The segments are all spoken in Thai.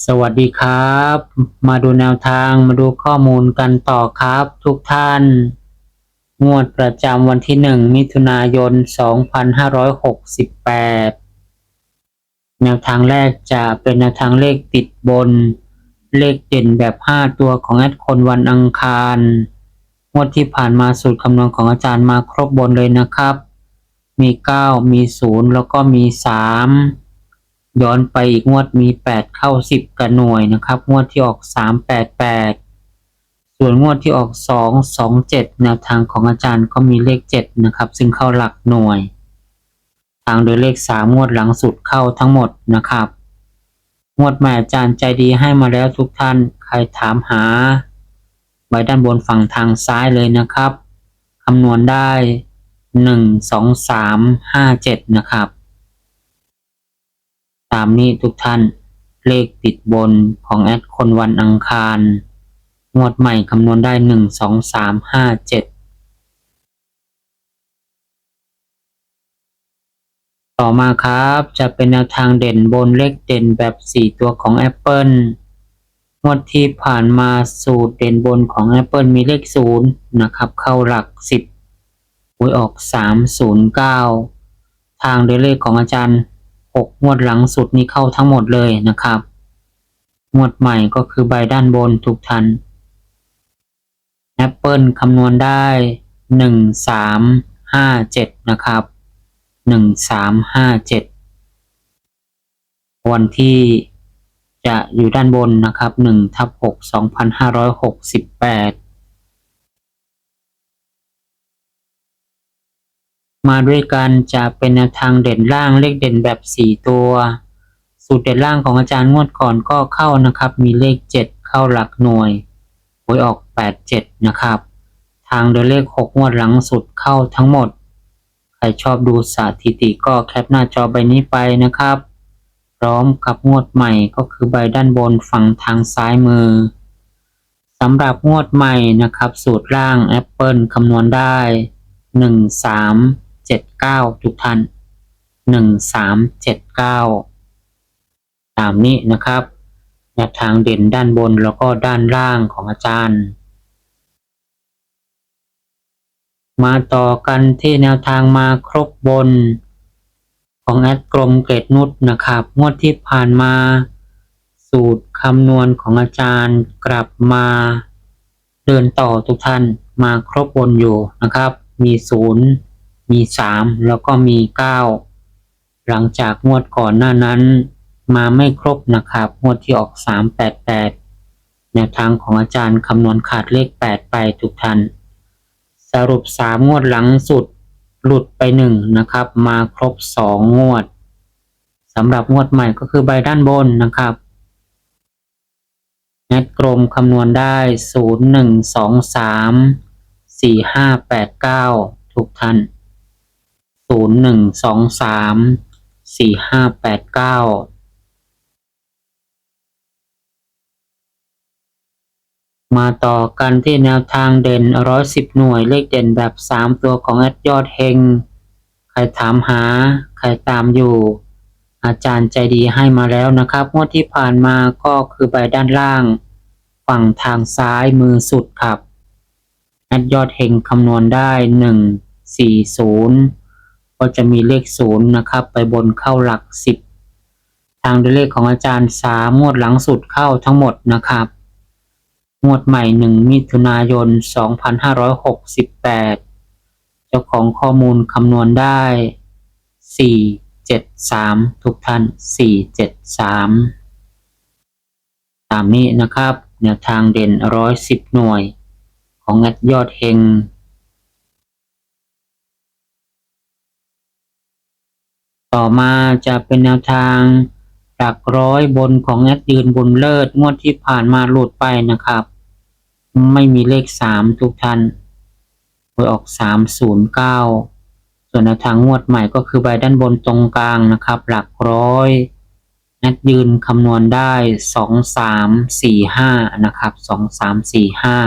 สวัสดีครับ มาดูแนวทางมาดูข้อมูลกันต่อครับ ทุกท่าน งวดประจำวันที่ 1 มิถุนายน 2568 แนวทางแรกจะเป็นแนวทางเลขติดบน เลขเด่นแบบ 5 ตัวของแอดคนวันอังคาร งวดที่ผ่านมาสูตรคำนวณของอาจารย์มาครบบนเลยนะครับ มี 9 มี 0 แล้วก็มี 3 ย้อนไปอีกงวดมี 8 เข้า 10 กับหน่วยนะครับ งวดที่ออก 388 ส่วนงวดที่ออก 227 แนวทางของอาจารย์ก็มีเลข 7 นะครับ ซึ่งเข้าหลักหน่วย ทางโดยเลข 3 งวดหลังสุดเข้าทั้งหมดนะครับ งวดใหม่อาจารย์ใจดีให้มาแล้วทุกท่าน ใครถามหา ไว้ด้านบนฝั่งทางซ้ายเลยนะครับ คำนวณได้ 1 2 3 5 7 นะครับ ตามนี้ทุกท่าน เลขติดบนของแอดคนวันอังคาร งวดใหม่คำนวณได้หนึ่งสองสามห้าเจ็ดต่อมาครับจะเป็นแนวทางเด่นบนเลขเด่นแบบสี่ตัวของ Apple งวดที่ผ่านมาสูตรเด่นบนของ Apple มีเลขศูนย์นะครับ เข้าหลักสิบหวยออกสามศูนย์เก้าทางโดเลขของอาจารย์ 6 งวดหลังสุดนี้เข้าทั้งหมดเลยนะครับ งวดใหม่ก็คือใบด้านบนทุกทันแอปเปิลคำนวณได้ 1357 นะครับ 1357 วันที่จะอยู่ด้านบนนะครับ1ทับ6 2568 มาด้วยกันจะเป็นแนวทางเด่นล่างเลขเด่นแบบ 4 ตัว สูตรเด่นล่างของอาจารย์งวดก่อนก็เข้านะครับ มีเลข 7 เข้าหลักหน่วยหวยออก 87 นะครับ ทางโดยเลข 6 งวดหลังสุดเข้าทั้งหมด ใครชอบดูสถิติก็แคปหน้าจอใบนี้ไปนะครับ พร้อมกับงวดใหม่ก็คือใบด้านบนฝั่งทางซ้ายมือสำหรับงวดใหม่นะครับ สูตรล่าง Apple คำนวณได้ 1 3 เจ็ดเก้าทุกท่านหนึ่งสามเจ็ดเก้าตามนี้นะครับแนวทางเด่นด้านบนแล้วก็ด้านล่างของอาจารย์ มาต่อกันที่แนวทางมาครบบน ของแอดกรมเกตนุชนะครับ งวดที่ผ่านมา สูตรคำนวณของอาจารย์กลับมาเดินต่อทุกท่านมาครบบนอยู่นะครับ มีศูนย์ มีสามแล้วก็มีเก้าหลังจากงวดก่อนหน้านั้น มาไม่ครบนะครับ งวดที่ออกสามแปดแปดแนวทางของอาจารย์คำนวณขาดเลขแปดไปทุกท่านสรุปสามงวดหลังสุดหลุดไปหนึ่งนะครับ มาครบสองงวดสำหรับงวดใหม่ก็คือใบด้านบนนะครับแอดกรมคำนวณได้ศูนย์หนึ่งสองสามสี่ห้าแปดเก้าทุกท่าน ศูนย์หนึ่งสองสามสี่ห้าแปดเก้ามาต่อกันที่แนวทางเด่นร้อยสิบหน่วยเลขเด่นแบบสามตัวของแอดยอดเฮง ใครถามหา ใครตามอยู่ อาจารย์ใจดีให้มาแล้วนะครับงวดที่ผ่านมาก็คือใบด้านล่าง ฝั่งทางซ้ายมือสุดครับแอดยอดเฮงคำนวณได้หนึ่งสี่ศูนย์ ก็จะมีเลขศูนย์นะครับ ไปบนเข้าหลักสิบทางด้วยเลขของอาจารย์สามงวดหลังสุดเข้าทั้งหมดนะครับ งวดใหม่หนึ่งมิถุนายนสองพันห้าร้อยหกสิบแปดเจ้าของข้อมูลคำนวณได้สี่เจ็ดสามทุกท่านสี่เจ็ดสามตามนี้นะครับ แนวทางเด่นร้อยสิบหน่วย ของงัดยอดเฮง ต่อมาจะเป็นแนวทางหลักร้อยบนของแอดยืนบนเลิศงวดที่ผ่านมาหลุดไปนะครับ ไม่มีเลขสามทุกท่านหวยออกสามศูนย์เก้าส่วนแนวทางงวดใหม่ก็คือใบด้านบนตรงกลางนะครับ หลักร้อยแอดยืนคำนวณได้สองสามสี่ห้านะครับสองสามสี่ห้า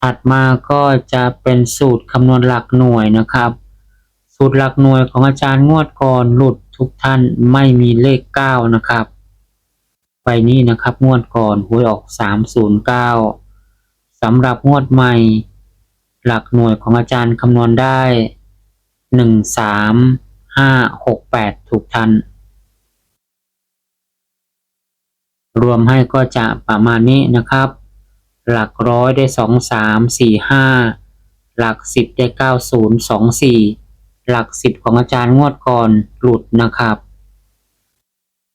ถัดมาก็จะเป็นสูตรคำนวณหลักหน่วยนะครับ สูตรหลักหน่วยของอาจารย์งวดก่อนหลุดทุกท่านไม่มีเลขเก้านะครับ ไปนี้นะครับงวดก่อนหวยออกสามศูนย์เก้าสำหรับงวดใหม่ หลักหน่วยของอาจารย์คำนวณได้หนึ่งสามห้าหกแปดทุกท่านรวมให้ก็จะประมาณนี้นะครับ หลักร้อยได้สองสามสี่ห้าหลักสิบได้เก้าศูนย์สองสี่หลักสิบของอาจารย์งวดก่อนหลุดนะครับ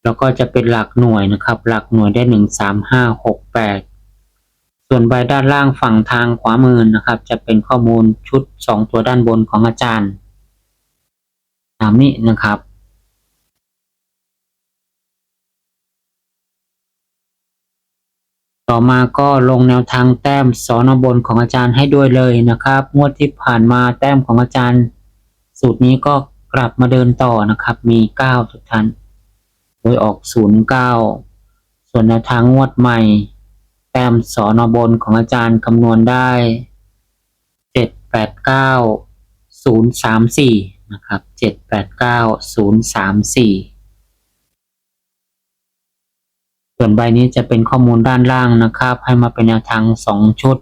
แล้วก็จะเป็นหลักหน่วยนะครับ หลักหน่วยได้หนึ่งสามห้าหกแปดส่วนใบด้านล่างฝั่งทางขวามือนะครับ จะเป็นข้อมูลชุดสองตัวด้านบนของอาจารย์ตามนี้นะครับ ต่อมาก็ลงแนวทางแต้มสอนบนของอาจารย์ให้ด้วยเลยนะครับ งวดที่ผ่านมาแต้มของอาจารย์ สูตรนี้ก็กลับมาเดินต่อนะครับ มี 9 ทุกท่าน โดยออก 09 ส่วนแนวทางงวดใหม่ แต้มสอนบนของอาจารย์คำนวณได้ 789 034 นะครับ 789 034 ส่วนใบนี้จะเป็นข้อมูลด้านล่างนะครับ ให้มาเป็นแนวทางสองชุด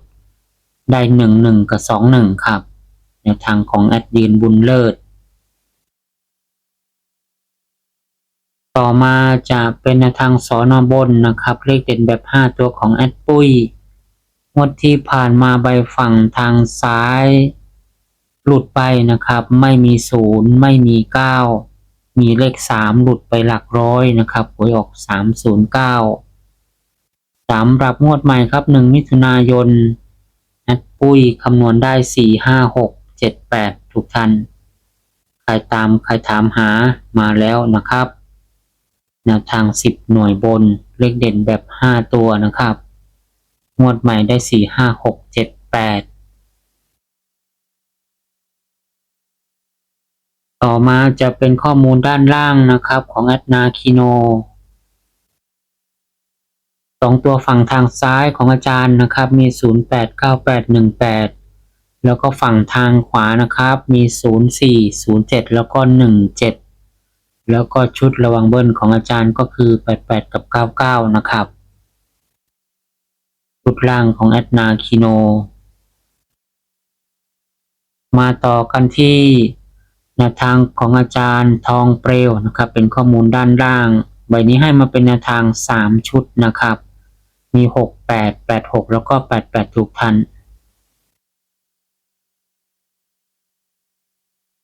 ได้หนึ่งหนึ่งกับสองหนึ่งครับ แนวทางของแอดยืนบุญเลิศ ต่อมาจะเป็นแนวทางสอนอบนนะครับ เลขเด่นแบบห้าตัวของแอดปุ้ยงวดที่ผ่านมาใบฝั่งทางซ้าย หลุดไปนะครับ ไม่มีศูนย์ไม่มีเก้า มีเลขสามหลุดไปหลักร้อยนะครับหวยออกสามศูนย์เก้าสำหรับงวดใหม่ครับหนึ่งมิถุนายนแอดปุ้ยคำนวณได้สี่ห้าหกเจ็ดแปดทุกท่านใครตามใครถามหามาแล้วนะครับแนวทางสิบหน่วยบนเลขเด่นแบบห้าตัวนะครับ งวดใหม่ได้สี่ห้าหกเจ็ดแปด ต่อมาจะเป็นข้อมูลด้านล่างนะครับของแอดนาคิโนสองตัวฝั่งทางซ้ายของอาจารย์นะครับ มี 089818 แล้วก็ฝั่งทางขวานะครับ มี 0407 แล้วก็ 17 แล้วก็ชุดระวังเบิ้ลของอาจารย์ก็คือ 88 กับ 99 นะครับชุดล่างของแอดนาคิโน มาต่อกันที่ แนวทางของอาจารย์ทองเปลวนะครับ เป็นข้อมูลด้านล่าง ใบนี้ให้มาเป็นแนวทาง 3 ชุดนะครับ มี 6 8 8 6 แล้วก็ 8 8ทุกท่าน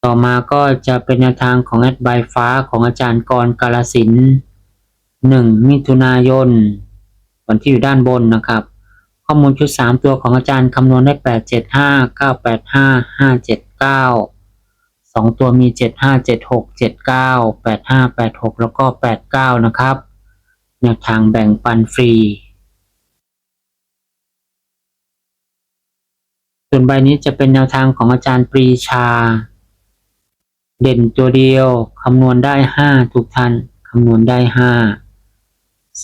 ต่อมาก็จะเป็นแนวทางของแอดใบฟ้าของอาจารย์กรกาลสินหนึ่งมิถุนายนวันที่อยู่ด้านบนนะครับ ข้อมูลชุด 3 ตัวของอาจารย์คำนวณได้ 8 7 5 9 8 5 5 7 9 สองตัวมีเจ็ดห้าเจ็ดหกเจ็ดเก้าแปดห้าแปดหกแล้วก็แปดเก้านะครับแนวทางแบ่งปันฟรี ส่วนใบนี้จะเป็นแนวทางของอาจารย์ปรีชา เด่นตัวเดียวคำนวณได้ห้าทุกท่านคำนวณได้ห้า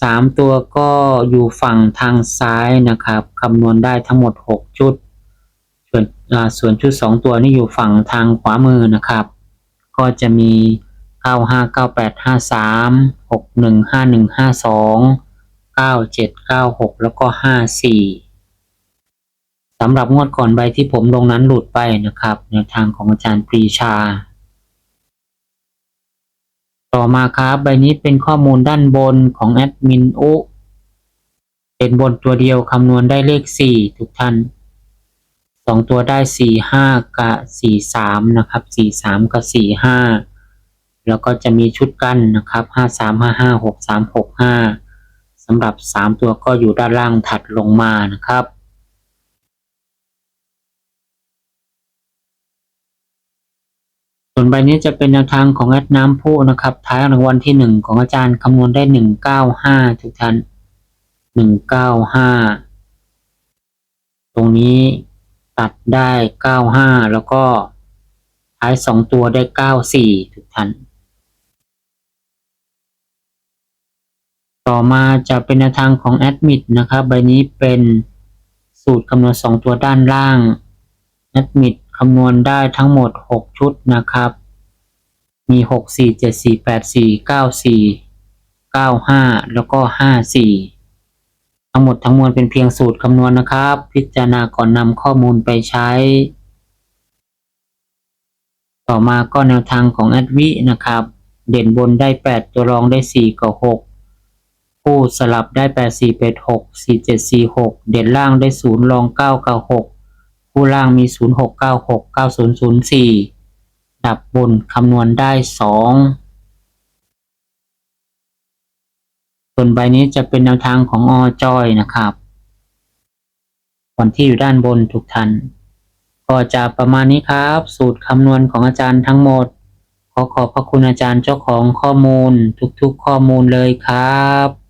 สามตัวก็อยู่ฝั่งทางซ้ายนะครับคำนวณได้ทั้งหมดหกชุด ส่วนส่วนชุดสองตัวนี่อยู่ฝั่งทางขวามือนะครับ ก็จะมีเก้าห้าเก้าแปดห้าสามหกหนึ่งห้าหนึ่งห้าสองเก้าเจ็ดเก้าหกแล้วก็ห้าสี่สำหรับงวดก่อนใบที่ผมลงนั้นหลุดไปนะครับแนทางของอาจารย์ปรีชา ต่อมาครับใบนี้เป็นข้อมูลด้านบนของแอดมินอุเป็นบนตัวเดียวคำนวณได้เลขสี่ทุกท่าน สองตัวได้สี่ห้ากับสี่สามนะครับสี่สามกับสี่ห้าแล้วก็จะมีชุดกั้นนะครับห้าสามห้าห้าหกสามหกห้าสำหรับสามตัวก็อยู่ด้านล่างถัดลงมานะครับส่วนใบนี้จะเป็นแนวทางของแอดน้ำผู้นะครับ ท้ายรางวัลที่หนึ่งของอาจารย์คำนวณได้หนึ่งเก้าห้าทุกท่านหนึ่งเก้าห้าตรงนี้ ตัดได้เก้าห้าแล้วก็ท้ายสองตัวได้เก้าสี่ทุกท่าน ต่อมาจะเป็นแนวทางของแอดมิดนะครับใบนี้เป็นสูตรคำนวณสองตัวด้านล่างแอดมิดคำนวณได้ทั้งหมดหกชุดนะครับ มีหกสี่เจ็ดสี่แปดสี่เก้าสี่เก้าห้าแล้วก็ห้าสี่ ทั้งหมดทั้งมวลเป็นเพียงสูตรคำนวณนนะครับ พิจารณาก่อนนำข้อมูลไปใช้ ต่อมาก็แนวทางของแอดวินะครับ เด่นบนได้ 8 ตัวรองได้ 4 กับ6คู่สลับได้ 8 4 8 6 4 7 4 6 เด่นล่างได้ 0 รอง 9 กับ 6 คู่ล่างมี 0 6 9 6 9 0 0 4 ดับบนคำนวณได้ 2 ส่วนใบนี้จะเป็นแนวทางของอจอยนะครับวันที่อยู่ด้านบนทุกท่านก็จะประมาณนี้ครับ สูตรคำนวณของอาจารย์ทั้งหมด ขอขอบพระคุณอาจารย์เจ้าของข้อมูลทุกๆข้อมูลเลยครับ